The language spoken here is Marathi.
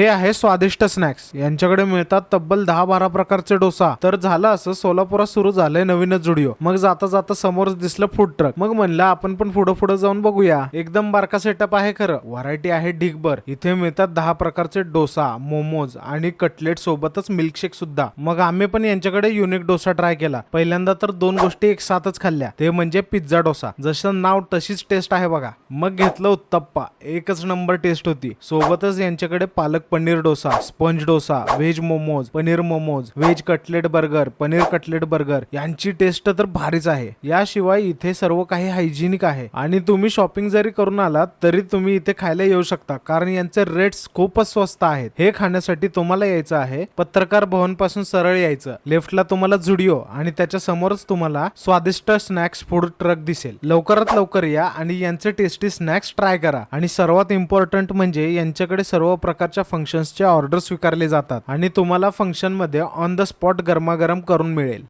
हे आहे स्वादिष्ट स्नॅक्स यांच्याकडे मिळतात तब्बल दहा बारा प्रकारचे डोसा. तर झालं असं सोलापुरात सुरू झालंय नवीनच जुडिओ. मग जाता जाता समोर दिसलं फूड ट्रक मग म्हणलं आपण पण पुढं पुढे जाऊन बघूया. एकदम बारका सेटअप आहे खरं. व्हरायटी आहे ढिगभर. इथे मिळतात दहा प्रकारचे डोसा मोमोज आणि कटलेट सोबतच मिल्कशेक सुद्धा. मग आम्ही पण यांच्याकडे युनिक डोसा ट्राय केला. पहिल्यांदा तर दोन गोष्टी एक साथच खाल्ल्या. ते म्हणजे पिझ्झा डोसा. जसं नाव तशीच टेस्ट आहे बघा. मग घेतलं उत्तप्पा. एकच नंबर टेस्ट होती. सोबतच यांच्याकडे palak paneer dosa sponge dosa veg momos paneer momos veg cutlet burger paneer cutlet burger यांची टेस्ट तर भारीच आहे. याशिवाय इथे सर्व काही हायजिनिक आहे. आणि तुम्ही शॉपिंग जरी करून आलात तरी तुम्ही इथे खायला येऊ शकता कारण यांचे रेट्स खूपच स्वस्त आहेत. हे खाण्यासाठी तुम्हाला यायचं आहे पत्रकार भवनपासून सरळ यायचं. लेफ्टला तुम्हाला झुडिओ आणि त्याच्या समोरच तुम्हाला स्वादिष्ट स्नॅक्स फूड ट्रक दिसेल. लवकरात लवकर या आणि यांचे टेस्टी स्नॅक्स ट्राय करा. आणि सर्वात इम्पॉर्टंट म्हणजे यांच्याकडे सर्व प्रकारच्या फंक्शन्सचे ऑर्डर स्वीकारले जातात आणि तुम्हाला फंक्शनमध्ये ऑन द स्पॉट गरमागरम करून मिळेल.